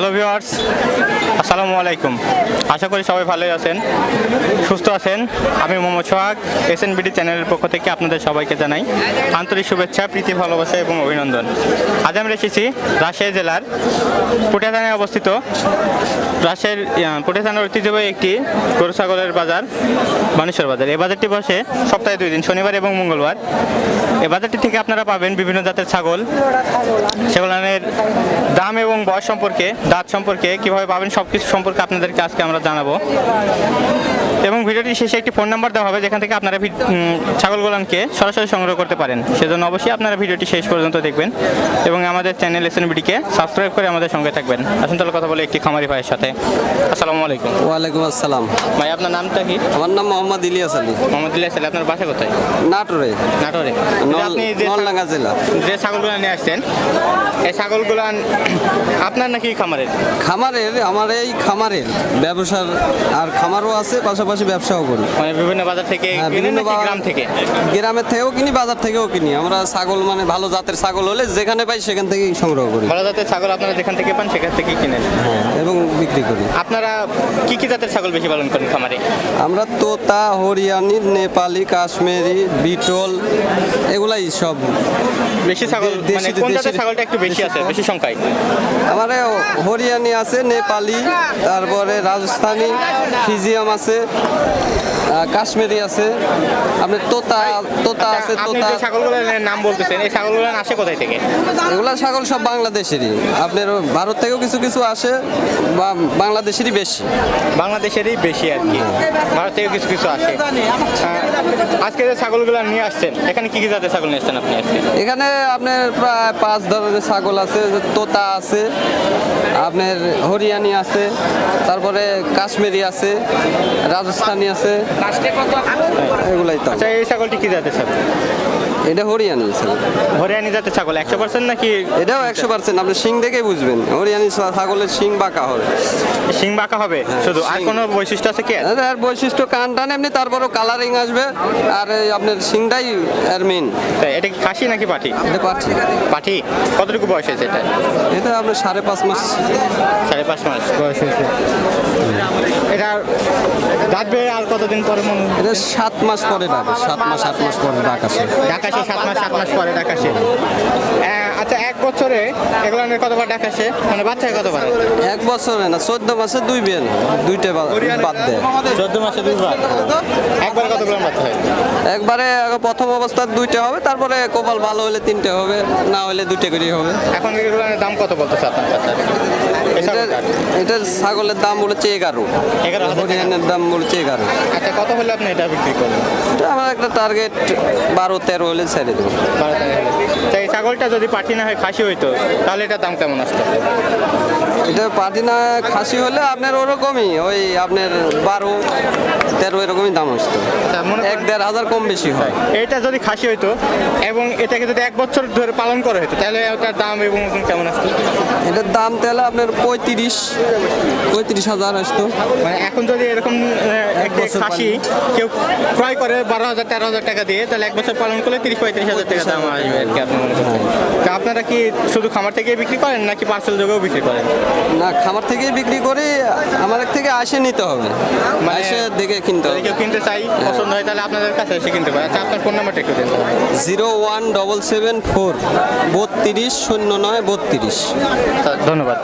Hello viewers আসসালামু আলাইকুম। আশা করি সবাই ভালোই আছেন, সুস্থ আছেন। আমি মোহাম্মদ সোহাগ এস বিডি চ্যানেলের পক্ষ থেকে আপনাদের সবাইকে জানাই আন্তরিক শুভেচ্ছা, প্রীতি, ভালোবাসা এবং অভিনন্দন। আজ আমরা এসেছি রাজশাহী জেলার পুটিয়া থানায় অবস্থিত। রাজশাহীর পুটিয়া থানার ঐতিহ্যবাহী একটি গরু ছাগলের বাজার, বানেশ্বর বাজার। এই বাজারটি বসে সপ্তাহে দুই দিন, শনিবার এবং মঙ্গলবার। এ বাজারটি থেকে আপনারা পাবেন বিভিন্ন জাতের ছাগল। সেগুলোর দাম এবং বয়স সম্পর্কে দাঁত সম্পর্কে কীভাবে পাবেন সব কিছু সম্পর্কে আপনাদেরকে আজকে আমরা জানাব। এবং ভিডিওটি শেষে একটি ফোন নাম্বার দেওয়া হবে যেখান থেকে আপনারা ছাগলগুলানকে সরাসরি সংগ্রহ করতে পারেন। সেজন্য অবশ্যই আপনারা ভিডিওটি শেষ পর্যন্ত দেখবেন এবং আমাদের চ্যানেল এস বিডিকে সাবস্ক্রাইব করে আমাদের সঙ্গে থাকবেন। আসুন তাহলে কথা বলে একটি খামারি ভাইয়ের সাথে। আসসালামু আলাইকুম। ওয়ালাইকুম আসসালাম। ভাই আপনার নামটা কি? আমার নাম মোহাম্মদ ইলিয়াস আলী। মোহাম্মদ ইলিয়াস আলী, আপনার বাসা কোথায়? নাটোরে। নাটোরে। আপনি যে নলডাঙ্গা জেলা। যে ছাগলগুলো নিয়ে আসছেন এই ছাগলগুলো আপনার নাকি খামারের? খামারের আমার এই খামারের ব্যবসার আর খামারও আছে পাশাপাশি ব্যবসাও করি। মানে বিভিন্ন বাজার থেকে হ্যাঁ, বিভিন্ন গ্রাম থেকে? গ্রামের থেকেও কিনি বাজার থেকেও কিনি। আমরা ছাগল মানে ভালো জাতের ছাগল হলে যেখানে পাই সেখান থেকেই সংগ্রহ করি। ভালো জাতের ছাগল আপনারা যেখান থেকে পান সেখান থেকেই কিনেন? এবং বিক্রি করি। আপনারা কি কি জাতের ছাগল বেশি পালন করেন খামারে? আমরা তোতা হরিয়ানি নেপালি কাশ্মীরি বিটল এগুলাই সব। বেশি ছাগল মানে কোন জাতের ছাগলটা একটু বেশি আছে বেশি সংখ্যায়? আমার হরিয়ানি আছে নেপালি তারপরে রাজস্থানি ফিজিয়াম আছে। কাশ্মীরি আছে। আপনি তোতা তোতা আছে আচ্ছা, তোতা। যে ছাগলগুলোর নাম বলতেছেন এই ছাগলগুলো আসে কোথায় থেকে? এগুলা ছাগল সব বাংলাদেশেরই। আপনার ভারত থেকেও কিছু কিছু আসে বা বাংলাদেশেরই বেশি। বাংলাদেশেরই বেশি আর কি। ভারত থেকে কিছু কিছু আসে। আজকে যে ছাগলগুলো নিয়ে আসছেন এখানে কি কি জাতের ছাগল নিয়ে আসছেন আপনি আজকে? এখানে আপনার প্রায় পাঁচ ধরনের ছাগল আছে তোতা আছে আপনার হরিয়ানি আছে তারপরে কাশ্মীরি আছে রাজস্থানি আছে এগুলাই তো। আচ্ছা এই ছাগলটি কি জাতের ছাগল? এটা হরিয়ানি ছাগল। হরিয়ানি জাতের ছাগল একশো পার্সেন্ট নাকি এটাও একশো পার্সেন্ট আপনি শিং দেখেই বুঝবেন। হরিয়ানি ছাগলের শিং বাঁকা হবে। শিং বাঁকা হবে? শুধু আর কোনো বৈশিষ্ট্য আছে কি? আর বৈশিষ্ট্য কান টান এমনি তারপরও কালারিং আসবে। আর আপনার শিংটাই এর মেন এটা কি খাসি নাকি পাঠি এটা পাচ্ছি পাঠি কতটুকু বয়স হয়েছে এটা? এটা আপনার সাড়ে পাঁচ মাস। সাড়ে পাঁচ মাস বয়স হয়েছে। এটা ডাকবে আর কতদিন পরে মনে? এটা সাত মাস পরে ডাকে সাত মাস আট মাস পরে ডাক আসে ডাকাশে সাত মাস সাত মাস পরে ডাক এক বছরে এগুলো নিয়ে কতবার ডাকাশে মানে বাচ্চায় কতবার? এক বছরে না চোদ্দ মাসে দুই বিয়ে দুইটা বাদ দেয়। চোদ্দ মাসে একবার কতগুলো বাচ্চা হয়? একবারে প্রথম অবস্থার দুইটা হবে তারপরে কপাল ভালো হলে তিনটে হবে না হলে দুইটা করেই হবে। এখন এগুলোর দাম কত বলতেছে আপনার এটা এটার ছাগলের দাম বলেছে এগারো। এগারো হরিয়ানের দাম বলেছে এগারো। আচ্ছা কত হলে আপনি এটা বিক্রি করবেন? এটা আমার একটা টার্গেট বারো তেরো হলে ছেড়ে দেবো। বারো টাকা হলে। ছাগলটা যদি পাঠি না হয় খাসি হইতো, তাহলে এটার দাম কেমন আসতো? এটা পাটিনা খাসি হলে আপনার ওরকমই, ওই আপনার বারো। তেরো এরকমই দাম আসতো। আচ্ছা, এক দেড় হাজার কম বেশি হয়। এটা যদি খাসি হইতো এবং এটাকে যদি এক বছর ধরে পালন করা হতো তাহলে ওটার দাম এবং ওজন কেমন আসতো? এটার দাম তাহলে আপনার পঁয়ত্রিশ পঁয়ত্রিশ হাজার আসতো। মানে এখন যদি এরকম খাসি কেউ ক্রয় করে বারো হাজার তেরো হাজার টাকা দিয়ে তাহলে এক বছর পালন করলে তিরিশ পঁয়ত্রিশ হাজার টাকা দাম আসবে আর কি আপনি মনে তা আপনারা কি শুধু খামার থেকে বিক্রি করেন নাকি পার্সেল যোগেও বিক্রি করেন? না খামার থেকেই বিক্রি করে আমার থেকে আসে নিতে হবে। মানে- এসে দেখে কিনতে চাই হ্যাঁ। তাহলে আপনাদের কাছে এসে কিনতে পারে আচ্ছা, zero one double seven four বত্রিশ শূন্য নয় বত্রিশ। আচ্ছা, ধন্যবাদ।